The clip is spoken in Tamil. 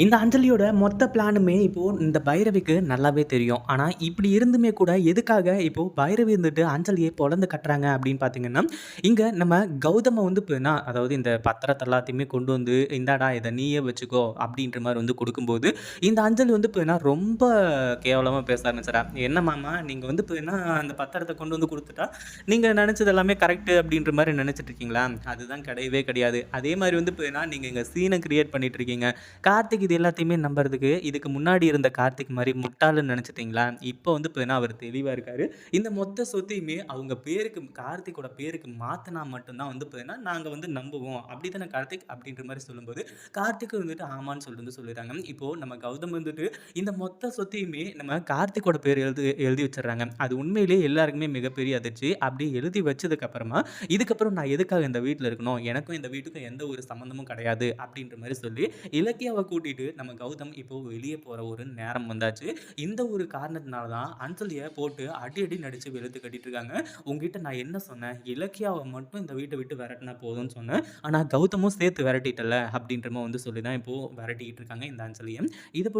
இந்த அஞ்சலியோட மொத்த பிளானுமே இப்போது இந்த பைரவிக்கு நல்லாவே தெரியும். ஆனால் இப்படி இருந்துமே கூட எதுக்காக இப்போது பைரவி இருந்துட்டு அஞ்சலியை பொழந்து கட்டுறாங்க அப்படின்னு பார்த்தீங்கன்னா இங்கே நம்ம கௌதமை வந்து இப்போ அதாவது இந்த பத்திரத்தை எல்லாத்தையுமே கொண்டு வந்து இந்தாடா இதை நீயே வச்சுக்கோ அப்படின்ற மாதிரி வந்து கொடுக்கும்போது இந்த அஞ்சலி வந்து இப்போ ரொம்ப கேவலமாக பேச ஆரம்பிச்சிடா என்ன மாமா நீங்கள் வந்து இப்போ அந்த பத்திரத்தை கொண்டு வந்து கொடுத்துட்டா நீங்கள் நினச்சது எல்லாமே கரெக்டு அப்படின்ற மாதிரி நினச்சிட்டு இருக்கீங்களா? அதுதான் கிடையவே கிடையாது. அதே மாதிரி வந்து இப்போ நீங்கள் இங்கே சீனை கிரியேட் பண்ணிட்டு இருக்கீங்க. கார்த்திக் இது எல்லாத்தையுமே நம்புறதுக்கு இதுக்கு முன்னாடி இருந்த கார்த்திக் மாதிரி முட்டாளுன்னு நினச்சிட்டிங்களா? இப்போ வந்து இப்போ அவர் தெளிவாக இருக்கார். இந்த மொத்த சொத்தையுமே அவங்க பேருக்கு கார்த்திக்கோட பேருக்கு மாற்றினா மட்டும்தான் வந்து இப்போ நாங்கள் வந்து நம்புவோம். அப்படி தானே கார்த்திக்? அப்படின்ற மாதிரி சொல்லும்போது கார்த்திக் வந்துட்டு ஆமான்னு சொல்லிட்டு வந்து சொல்லிடுறாங்க. இப்போது நம்ம கௌதம் வந்துட்டு இந்த மொத்த சொத்தையுமே நம்ம கார்த்திக்கோட பேர் எழுதி எழுதி வச்சிடுறாங்க. அது உண்மையிலேயே எல்லாருக்குமே மிகப்பெரிய அதிர்ச்சி. அப்படி எழுதி வச்சதுக்கப்புறமா இதுக்கப்புறம் நான் எதுக்காக இந்த வீட்டில் இருக்கணும்? எனக்கும் இந்த வீட்டுக்கும் எந்த ஒரு சம்மந்தமும் கிடையாது. அப்படின்ற மாதிரி சொல்லி இலக்கியாவை கூட்டி கூட்டிட்டு நம்ம கௌதம் இப்போ வெளியே போகிற ஒரு நேரம் வந்தாச்சு. இந்த ஒரு காரணத்தினால தான் அஞ்சலியை போட்டு அடி அடி நடித்து வெளுத்து கட்டிட்டு இருக்காங்க. உங்ககிட்ட நான் என்ன சொன்னேன்? இலக்கியாவை மட்டும் இந்த வீட்டை விட்டு விரட்டினா போதும்னு சொன்னேன். ஆனால் கௌதமும் சேர்த்து விரட்டிட்டல அப்படின்றமோ வந்து சொல்லி தான் இப்போது விரட்டிக்கிட்டு இருக்காங்க இந்த அஞ்சலியை. இதை